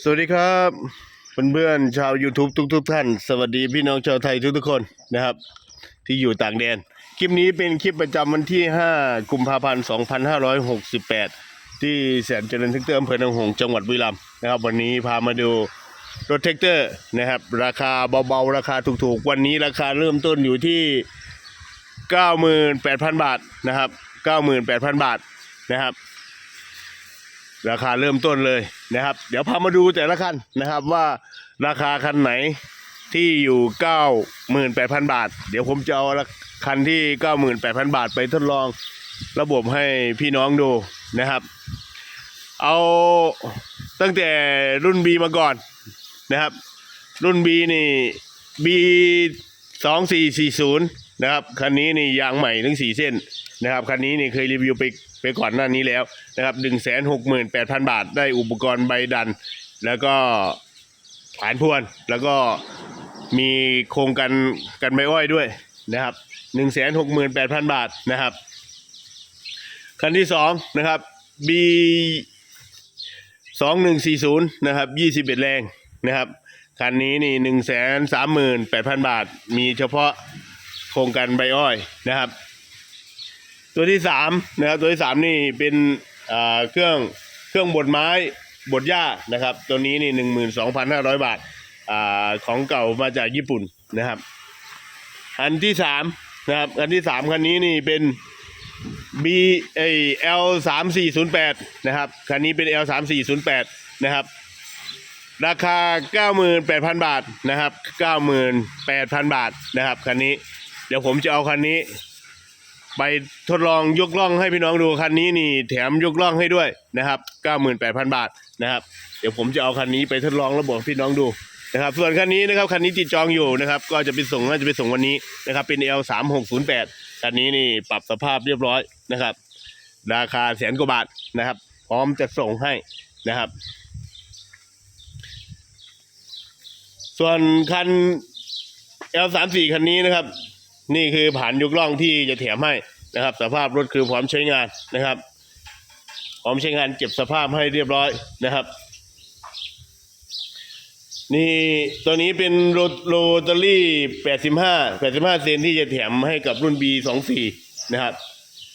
สวัสดีครับเพื่อนๆชาว YouTube ทุก ๆ ท่าน สวัสดีพี่น้องชาวไทยทุกๆคนนะครับ ที่อยู่ต่างแดน คลิปนี้เป็นคลิปประจำวันที่ 5 กุมภาพันธ์ 2568 ที่แสนเจริญทึกเติมอำเภอหนองหงส์จังหวัดบุรีรัมย์นะครับ วันนี้พามาดูรถแท็กเตอร์นะครับ ราคาเบาๆ ราคาถูกๆ วันนี้ราคาเริ่มต้นอยู่ที่ 98,000 บาทนะครับ 98,000 บาทนะครับ ราคาเริ่มต้นเลยนะครับ เดี๋ยวพามาดูแต่ละคันนะครับว่าราคาคันไหนที่อยู่ 98,000 บาท เดี๋ยวผมจะเอาคันที่ 98,000 บาทไปทดลองระบบให้พี่น้องดูนะครับ เอาตั้งแต่รุ่น B มาก่อนนะครับ รุ่น B นี่ B สองสี่สี่ศูนย์นะครับคันนี้นี่ยางใหม่ทั้งสี่เส้นนะครับคันนี้นี่เคยรีวิวไป ไปก่อนหน้านี้แล้วนะครับหนึ่งแสนหกหมื่นแปดพันบาท ได้อุปกรณ์ใบดัน แล้วก็ผานพวน แล้วก็มีโครงกันกันใบอ้อยด้วยนะครับหนึ่งแสนหกหมื่นแปดพันบาทนะครับ คันที่สองนะครับ B สองหนึ่งสี่ศูนย์นะครับยี่สิบเอ็ดแรงนะครับคันนี้นี่หนึ่งแสนสามหมื่นแปดพันบาท มีเฉพาะโครงการใบอ้อยนะครับ ตัวที่สามนะครับตัวที่สามนี่เป็นเครื่องเครื่องบดไม้บดหญ้านะครับตัวนี้นี่หนึ่งหมื่นสองพันห้าร้อยบาทอ่าของเก่ามาจากญี่ปุ่นนะครับอันที่สามนะครับอันที่สามคันนี้นี่เป็น B เอ L สามสี่ศูนย์แปดนะครับคันนี้เป็น L สามสี่ศูนย์แปดนะครับราคา98,000บาทนะครับ98,000บาทนะครับคันนี้เดี๋ยวผมจะเอาคันนี้ ไปทดลองยกล่องให้พี่น้องดูคันนี้นี่แถมยกล่องให้ด้วยนะครับ 98,000 บาทนะครับ เดี๋ยวผมจะเอาคันนี้ไปทดลองระบบพี่น้องดูนะครับ ส่วนคันนี้นะครับคันนี้ติดจองอยู่นะครับ ก็จะไปส่งน่าจะไปส่งวันนี้นะครับ เป็น L 3 6 0 8 คันนี้นี่ปรับสภาพเรียบร้อยนะครับ ราคาแสนกว่าบาทนะครับ พร้อมจะส่งให้นะครับ ส่วนคัน L 3 4 คันนี้นะครับ นี่คือผ่านยกล่องที่จะแถมให้นะครับ สภาพรถคือพร้อมใช้งานนะครับ พร้อมใช้งานเก็บสภาพให้เรียบร้อยนะครับ นี่ตัวนี้เป็นโรโรตารี่ 85 85 เซนที่จะแถมให้กับรุ่น B 2 4 นะครับ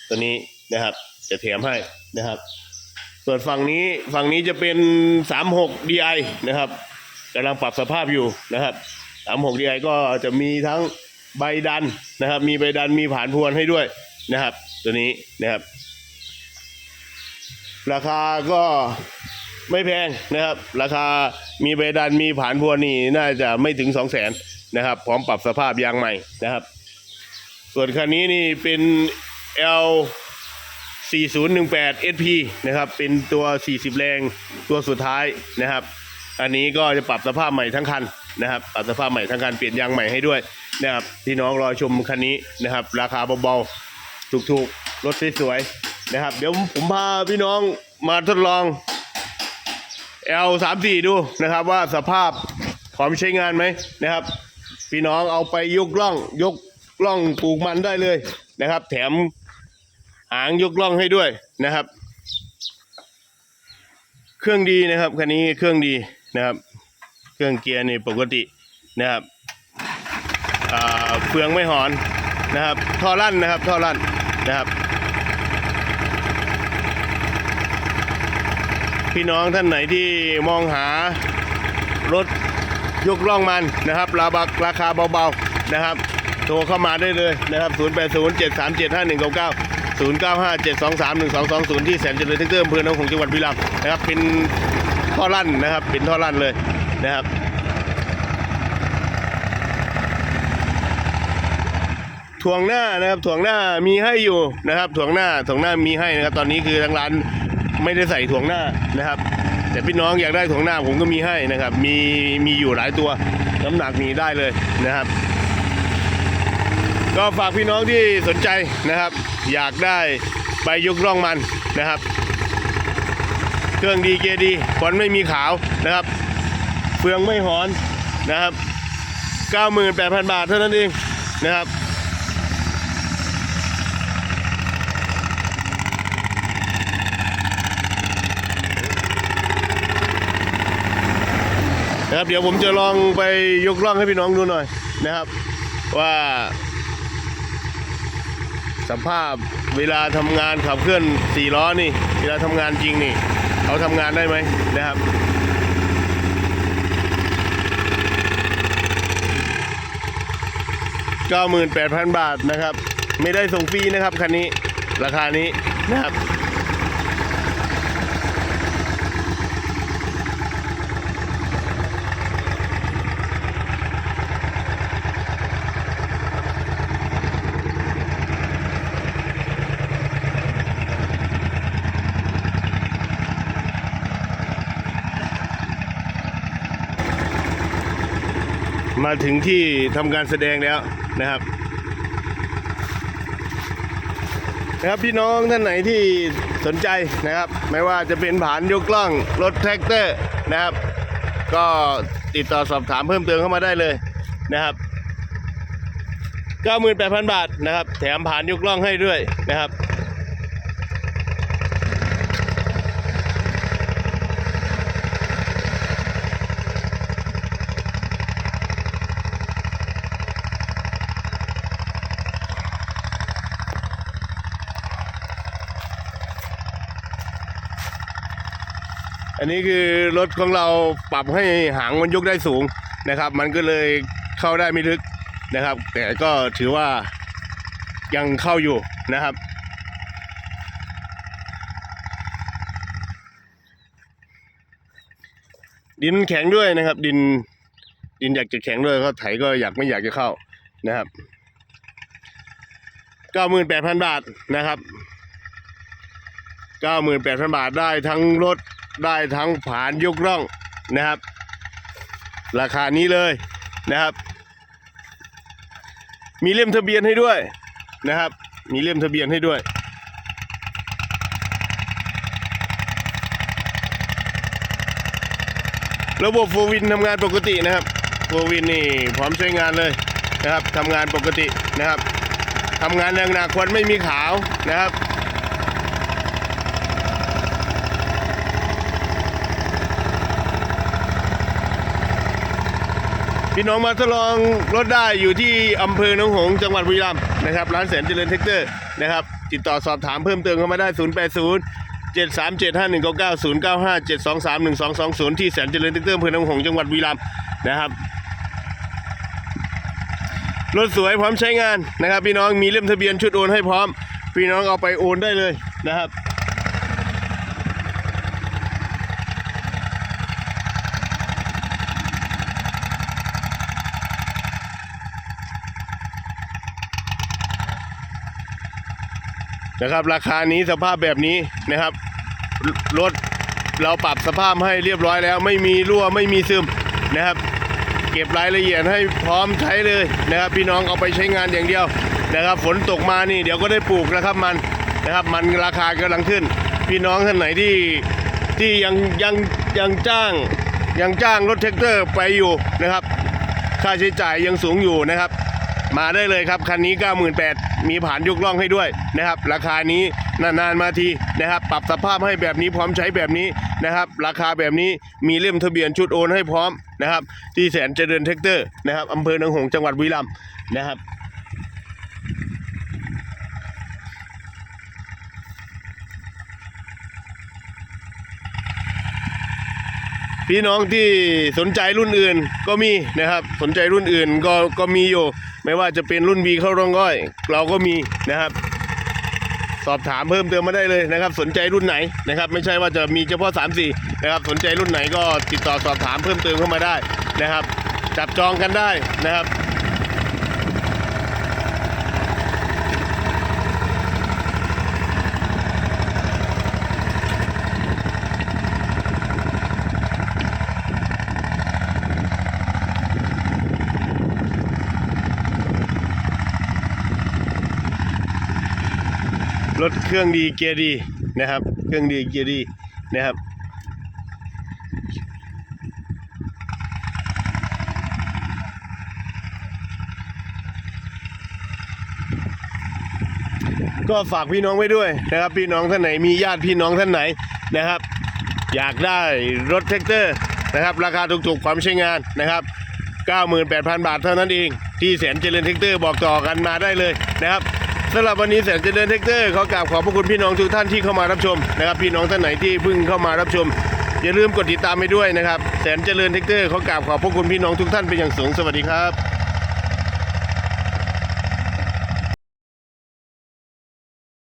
ตัวนี้นะครับ จะแถมให้นะครับส่วนฝั่งนี้ฝั่งนี้จะเป็น 36 DI นะครับกำลังปรับสภาพอยู่นะครับ 36 DI ก็จะมีทั้ง ใบดันนะครับ มีใบดันมีผ่านพวนให้ด้วยนะครับ ตัวนี้นะครับ ราคาก็ไม่แพงนะครับ ราคามีใบดันมีผ่านพวนนี่น่าจะไม่ถึง2 0 0 0 0นนะครับ พร้อมปรับสภาพยางใหม่นะครับ ส่วนคันนี้นี่เป็น L 4018 SP นะครับ เป็นตัว 40 แรงตัวสุดท้ายนะครับ อันนี้ก็จะปรับสภาพใหม่ทั้งคันนะครับ ปรับสภาพใหม่ทั้งคันเปลี่ยนยางใหม่ให้ด้วย นะครับพี่น้องรอชมคันนี้นะครับ ราคาเบาๆถูกๆรถสวยๆนะครับ เดี๋ยวผมพาพี่น้องมาทดลอง L 3 4 ดูนะครับว่าสภาพพร้อมใช้งานไหมนะครับ พี่น้องเอาไปยกล่อง ยกล่องปลูกมันได้เลยนะครับ แถมหางยกล่องให้ด้วยนะครับ เครื่องดีนะครับคันนี้เครื่องดีนะครับ เครื่องเกียร์นี่ปกตินะครับ เฟืองไม่หอนนะครับท่อลั่นนะครับท่อลั่นนะครับพี่น้องท่านไหนที่มองหารถยกล่องมันนะครับราคาราคาเบาๆนะครับ โทรเข้ามาได้เลยนะครับ 0 8 0 7 3 7 5 1 9 9 0 9 5 7 2 3 1 2 2 0 ที่แสนเจริญเทคเตอร์อำเภอหนองหงส์จังหวัดบุรีรัมย์นะครับ เป็นท่อลั่นนะครับ เป็นท่อลั่นเลยนะครับ ถ่วงหน้านะครับถ่วงหน้ามีให้อยู่นะครับถ่วงหน้าถ่วงหน้ามีให้นะครับ ตอนนี้คือทางร้านไม่ได้ใส่ถ่วงหน้านะครับ แต่พี่น้องอยากได้ถ่วงหน้าผมก็มีให้นะครับ มีมีอยู่หลายตัวน้ำหนักนี้ได้เลยนะครับ ก็ฝากพี่น้องที่สนใจนะครับ อยากได้ใบยกร่องมันนะครับ เครื่องดีเกียดีควันไม่มีขาวนะครับ เฟืองไม่หอนนะครับ 98,000 บาทเท่านั้นเองนะครับ นะครับ เดี๋ยวผมจะลองไปยกล่องให้พี่น้องดูหน่อยนะครับ ว่า สภาพเวลาทำงานขับเคลื่อนสี่ล้อนี่ เวลาทำงานจริงนี่เขาทำงานได้ไหมนะครับ98,000 บาทนะครับ ไม่ได้ส่งฟรีนะครับคันนี้ราคานี้นะครับ มาถึงที่ทำการแสดงแล้วนะครับนะครับพี่น้องท่านไหนที่สนใจนะครับ ไม่ว่าจะเป็นผานยกล่องรถแท็กเตอร์นะครับ ก็ติดต่อสอบถามเพิ่มเติมเข้ามาได้เลยนะครับ 98,000 บาทนะครับ แถมผานยกล่องให้ด้วยนะครับ นนี้คือรถของเราปรับให้หางมันยกได้สูงนะครับ มันก็เลยเข้าได้ไม่ลึกนะครับ แต่ก็ถือว่ายังเข้าอยู่นะครับดินแข็งด้วยนะครับ ดินดินอยากจะแข็งด้วยก็ไถก็อยากไม่อยากจะเข้านะครับเก้าหมื่นแปดพันบาทนะครับเก้าหมื่นแปดพันบาทได้ทั้งรถ ได้ทั้งผานยกร่องนะครับ ราคานี้เลยนะครับ มีเล่มทะเบียนให้ด้วยนะครับ มีเล่มทะเบียนให้ด้วยระบบโฟวินทำงานปกตินะครับโฟวินนี่พร้อมใช้งานเลยนะครับทำงานปกตินะครับทำงานหนักๆควันไม่มีขาวนะครับ พี่น้องมาทดลองรถได้อยู่ที่อำเภอหนองหงส์จังหวัดบุรีรัมย์นะครับร้านแสนเจริญเทคเตอร์นะครับติดต่อสอบถามเพิ่มเติมเข้ามาได้ 0 8 0 7 3 7 5 1 9 9 0 9 5 7 2 3 1 2 2 0 ที่แสนเจริญเทคเตอร์อำเภอหนองหงส์จังหวัดบุรีรัมย์นะครับรถสวยพร้อมใช้งานนะครับ พี่น้องมีเล่มทะเบียนชุดโอนให้พร้อม พี่น้องเอาไปโอนได้เลยนะครับ นะครับ ราคานี้สภาพแบบนี้นะครับรถเราปรับสภาพให้เรียบร้อยแล้ว ไม่มีรั่วไม่มีซึมนะครับ เก็บรายละเอียดให้พร้อมใช้เลยนะครับ พี่น้องเอาไปใช้งานอย่างเดียวนะครับ ฝนตกมานี่เดี๋ยวก็ได้ปลูกนะครับมันนะครับ มันราคากำลังขึ้น พี่น้องท่านไหนที่ที่ยังยังยังจ้างยังจ้างรถแท็กเตอร์ไปอยู่นะครับ ค่าใช้จ่ายยังสูงอยู่นะครับ มาได้เลยครับ คันนี้ 98,000 มีผ่านยกล่องให้ด้วยนะครับ ราคานี้นานๆมาทีนะครับ ปรับสภาพให้แบบนี้พร้อมใช้แบบนี้นะครับ ราคาแบบนี้มีเล่มทะเบียนชุดโอนให้พร้อมนะครับ ที่แสนเจริญเทคเตอร์นะครับอำเภอหนองหงส์จังหวัดบุรีรัมย์นะครับ พี่น้องที่สนใจรุ่นอื่นก็มีนะครับ สนใจรุ่นอื่นก็ก็มีอยู่ ไม่ว่าจะเป็นรุ่นวีเข้าร่องก้อย เราก็มีนะครับ สอบถามเพิ่มเติมมาได้เลยนะครับ สนใจรุ่นไหนนะครับ ไม่ใช่ว่าจะมีเฉพาะ 3 4 นะครับ สนใจรุ่นไหนก็ติดต่อสอบถามเพิ่มเติมเข้ามาได้นะครับ จับจองกันได้นะครับ ถเครื่องดีเกียร์ดีนะครับ เครื่องดีเกียร์ดีนะครับก็ฝากพี่น้องไว้ด้วยนะครับ พี่น้องท่านไหนมีญาติพี่น้องท่านไหนนะครับ อยากได้รถแท็กเตอร์นะครับ ราคาถูกๆความใช้งานนะครับ 98,000 บาทเท่านั้นเอง ที่แสนเจริญเทคเตอร์บอกต่อกันมาได้เลยนะครับ สำหรับวันนี้แสนเจริญเทคเตอร์ขอกราบขอบพระคุณพี่น้องทุกท่านที่เข้ามารับชมนะครับพี่น้องท่านไหนที่เพิ่งเข้ามารับชม อย่าลืมกดติดตามไปด้วยนะครับแสนเจริญเทคเตอร์ขอกราบขอบพระคุณพี่น้องทุกท่านเป็นอย่างสูงสวัสดีครับ